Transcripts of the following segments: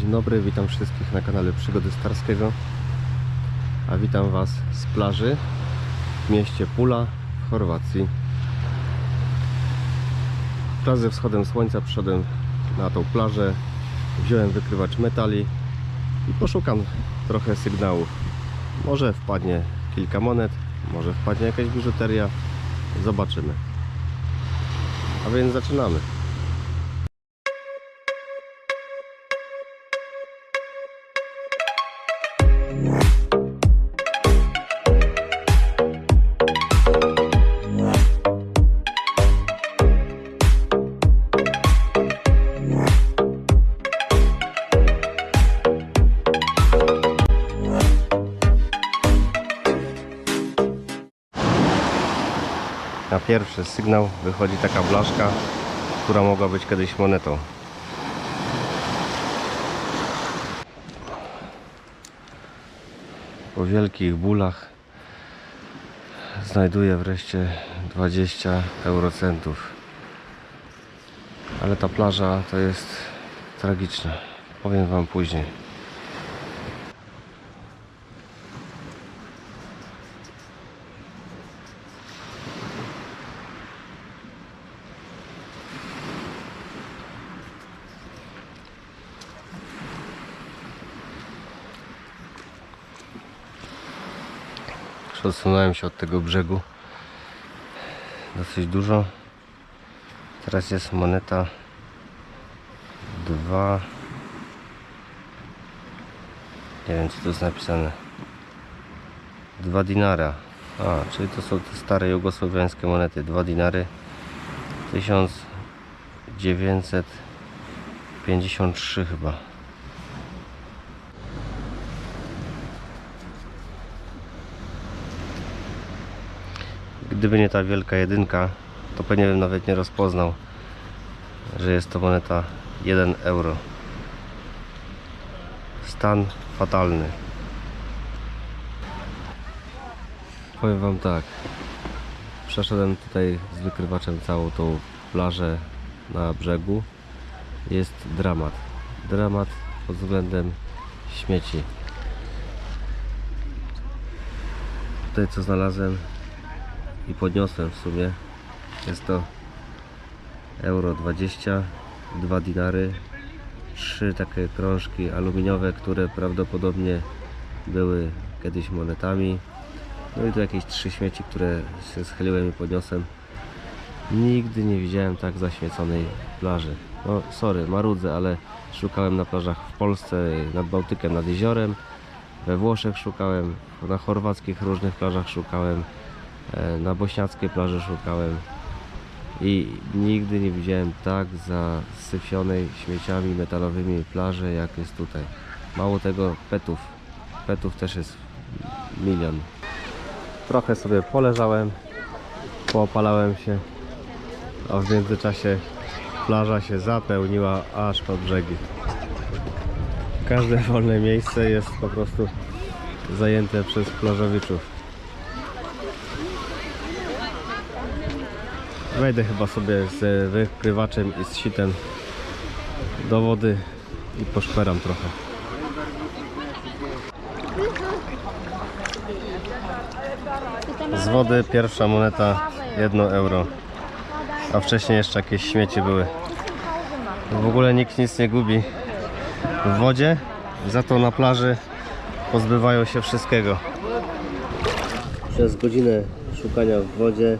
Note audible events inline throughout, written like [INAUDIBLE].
Dzień dobry, witam wszystkich na kanale Przygody Starskiego. A witam Was z plaży w mieście Pula w Chorwacji. Wraz ze wschodem słońca przyszedłem na tą plażę, wziąłem wykrywacz metali i poszukam trochę sygnałów. Może wpadnie kilka monet, może wpadnie jakaś biżuteria. Zobaczymy. A więc zaczynamy. Pierwszy sygnał wychodzi taka blaszka, która mogła być kiedyś monetą. Po wielkich bólach znajduję wreszcie 20 eurocentów. Ale ta plaża to jest tragiczna. Powiem Wam później. Już odsunąłem się od tego brzegu. Dosyć dużo. Teraz jest moneta 2 nie wiem co tu jest napisane. 2 dinara. A, czyli to są te stare jugosłowiańskie monety. 2 dinary. 1953 chyba Gdyby nie ta wielka jedynka, to pewnie bym nawet nie rozpoznał, że jest to moneta 1 euro. Stan fatalny. Powiem Wam tak. Przeszedłem tutaj z wykrywaczem całą tą plażę na brzegu. Jest dramat. Dramat pod względem śmieci. Tutaj co znalazłem i podniosłem w sumie. Jest to euro 20 2 dinary trzy takie krążki aluminiowe które prawdopodobnie były kiedyś monetami. No i tu jakieś trzy śmieci które się schyliłem i podniosłem. Nigdy nie widziałem tak zaśmieconej plaży. No sorry marudzę ale szukałem na plażach w Polsce nad Bałtykiem nad jeziorem. We Włoszech szukałem na chorwackich różnych plażach szukałem na bośniackiej plaży szukałem i nigdy nie widziałem tak zasyfionej śmieciami metalowymi plaży jak jest tutaj. Mało tego petów. Petów też jest milion. Trochę sobie poleżałem, poopalałem się, a w międzyczasie plaża się zapełniła aż pod brzegi. Każde wolne miejsce jest po prostu zajęte przez plażowiczów. Wejdę chyba sobie z wykrywaczem i z sitem do wody i poszperam trochę. Z wody pierwsza moneta 1 euro. A wcześniej jeszcze jakieś śmieci były. W ogóle nikt nic nie gubi w wodzie, za to na plaży pozbywają się wszystkiego. Przez godzinę szukania w wodzie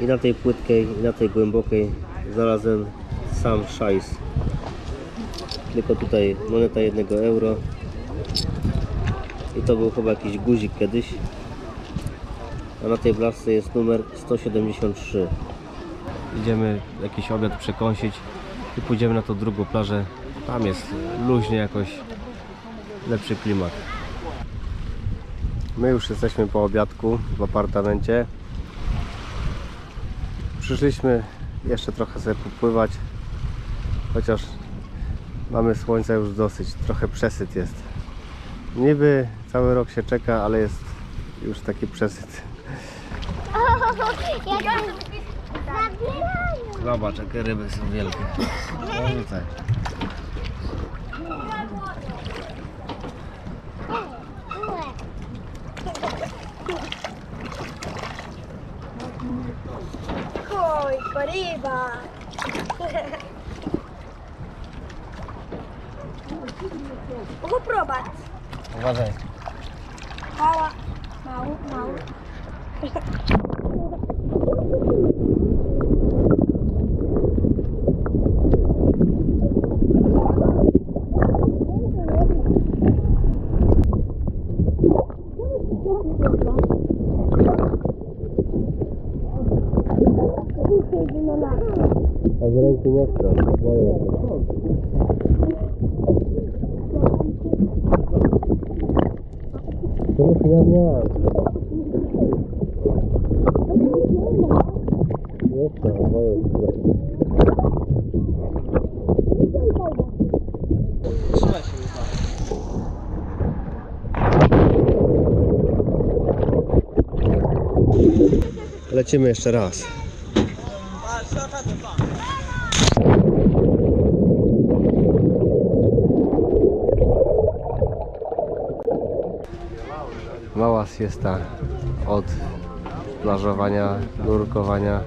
i na tej płytkiej, i na tej głębokiej znalazłem sam szajs. Tylko tutaj moneta 1 euro. I to był chyba jakiś guzik kiedyś. A na tej blaszce jest numer 173. Idziemy jakiś obiad przekąsić i pójdziemy na tą drugą plażę. Tam jest luźnie jakoś lepszy klimat. My już jesteśmy po obiadku w apartamencie. Przyszliśmy jeszcze trochę sobie popływać, chociaż mamy słońca już dosyć, trochę przesyt jest. Niby cały rok się czeka, ale jest już taki przesyt. [LAUGHS] Zobacz, jakie ryby są wielkie. [LAUGHS] No. Oi, Coriba! [LAUGHS] Vou provar Uważaj. Mała, mało, mau Thank you. A z ręki nie chcę, boję się. To już ja miałem. Jeszcze, boję się. Lecimy jeszcze raz. Siesta od plażowania, nurkowania.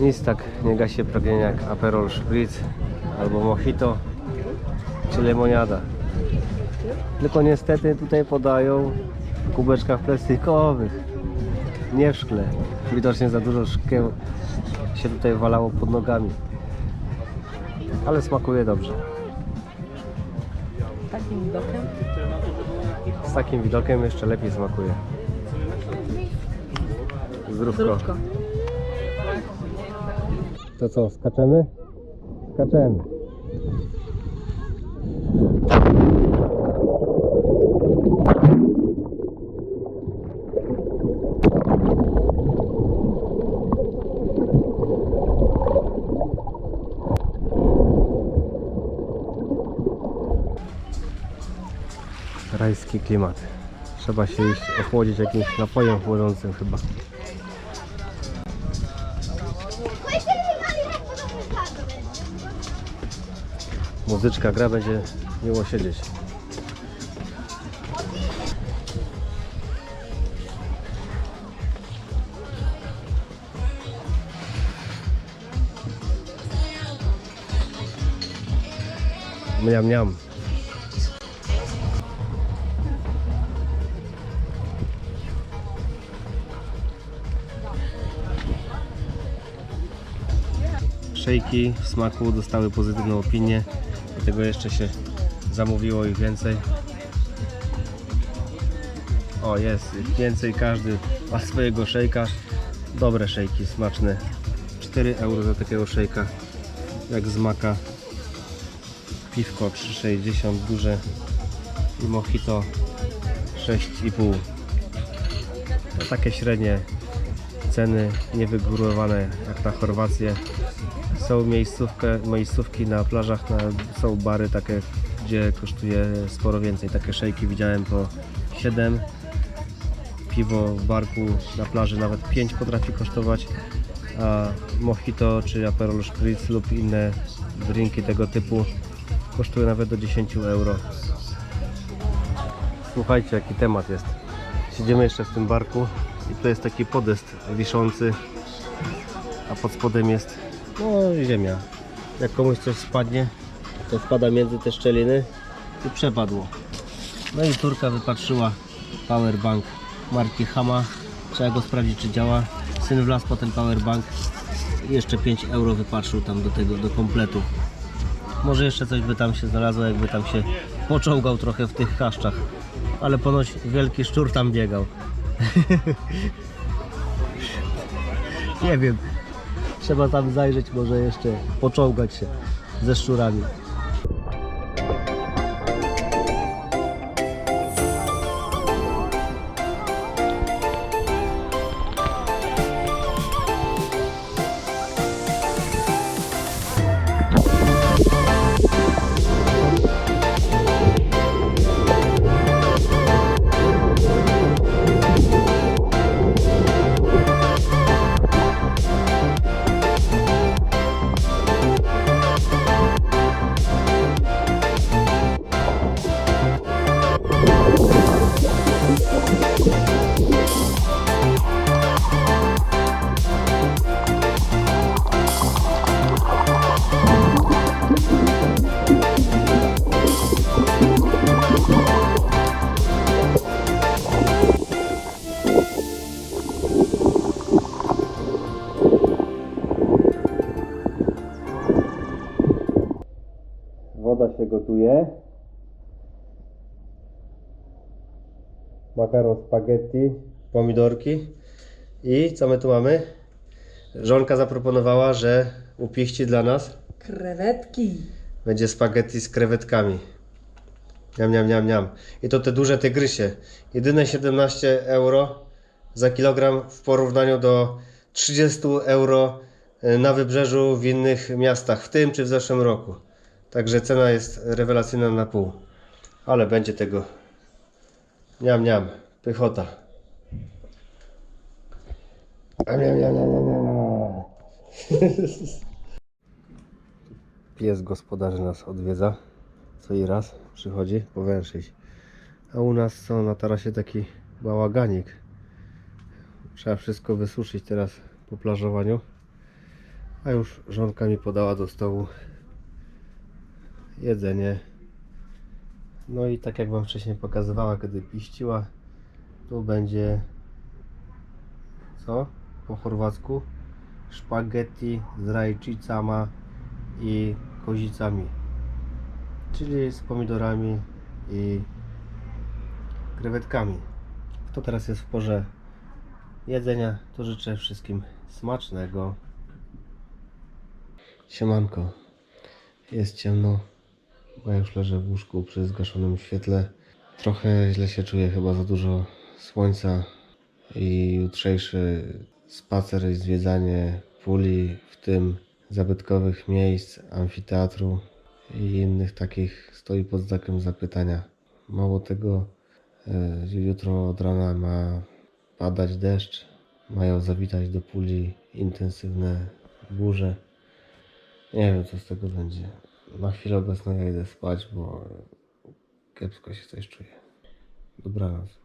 Nic tak nie gasi pragnienia jak Aperol Spritz albo Mojito czy lemoniada. Tylko niestety tutaj podają w kubeczkach plastikowych, nie w szkle. Widocznie za dużo szkieł się tutaj walało pod nogami. Ale smakuje dobrze. Takim widokiem. Z takim widokiem jeszcze lepiej smakuje. Zdrówko. Zdrówko. To co, skaczemy? Skaczemy. Rajski klimat. Trzeba się iść ochłodzić jakimś napojem chłodzącym chyba. Muzyczka gra, będzie miło siedzieć. Mniam, mniam. Szejki w smaku dostały pozytywną opinię. Dlatego jeszcze się zamówiło ich więcej. O, jest więcej. Każdy ma swojego szejka. Dobre szejki, smaczne. 4 euro za takiego szejka. Jak z maka. Piwko 3,60 duże. I mojito 6,5. No, takie średnie ceny, niewygórowane jak na Chorwację. Są miejscówkę, miejscówki na plażach, na, są bary takie, gdzie kosztuje sporo więcej. Takie szejki widziałem po 7. Piwo w barku na plaży nawet 5 potrafi kosztować. A mojito czy Aperol Spritz lub inne drinki tego typu kosztują nawet do 10 euro. Słuchajcie jaki temat jest. Siedzimy jeszcze w tym barku i tu jest taki podest wiszący, a pod spodem jest no ziemia. Jak komuś coś spadnie, to wpada między te szczeliny i przepadło. No i Turka wypatrzyła powerbank marki Hama. Trzeba go sprawdzić czy działa. Syn wlazł po ten powerbank jeszcze 5 euro wypatrzył tam do tego, do kompletu. Może jeszcze coś by tam się znalazło, jakby tam się poczołgał trochę w tych chaszczach. Ale ponoć wielki szczur tam biegał. [LAUGHS] Nie wiem. Trzeba tam zajrzeć, może jeszcze poczołgać się ze szczurami. Woda się gotuje. Makaron spaghetti, pomidorki. I co my tu mamy? Żonka zaproponowała, że upichci dla nas Krewetki. będzie spaghetti z krewetkami. Niam, niam, niam, niam. I to te duże tygrysie. Jedyne 17 euro za kilogram w porównaniu do 30 euro na wybrzeżu w innych miastach, w tym czy w zeszłym roku. Także cena jest rewelacyjna na pół. Ale będzie tego. Niam, niam. Pychota. Niam, niam, niam, niam, niam. [LAUGHS] Pies gospodarzy nas odwiedza. Co i raz przychodzi powęszyć. A u nas są na tarasie taki bałaganik. Trzeba wszystko wysuszyć teraz po plażowaniu. A już żonka mi podała do stołu jedzenie. No i tak jak Wam wcześniej pokazywała, kiedy piściła, tu będzie co? Po chorwacku. Spaghetti z rajčicama i kozicami. Czyli z pomidorami i krewetkami. Kto teraz jest w porze jedzenia to życzę wszystkim smacznego. Siemanko. Jest ciemno bo ja już leżę w łóżku przy zgaszonym świetle trochę źle się czuję chyba za dużo słońca i jutrzejszy spacer i zwiedzanie puli, w tym zabytkowych miejsc, amfiteatru i innych takich stoi pod znakiem zapytania. Mało tego, e, jutro od rana ma padać deszcz, mają zawitać do puli intensywne burze. Nie wiem co z tego będzie. Na chwilę obecną ja idę spać, bo kiepsko się coś czuję. Dobranoc.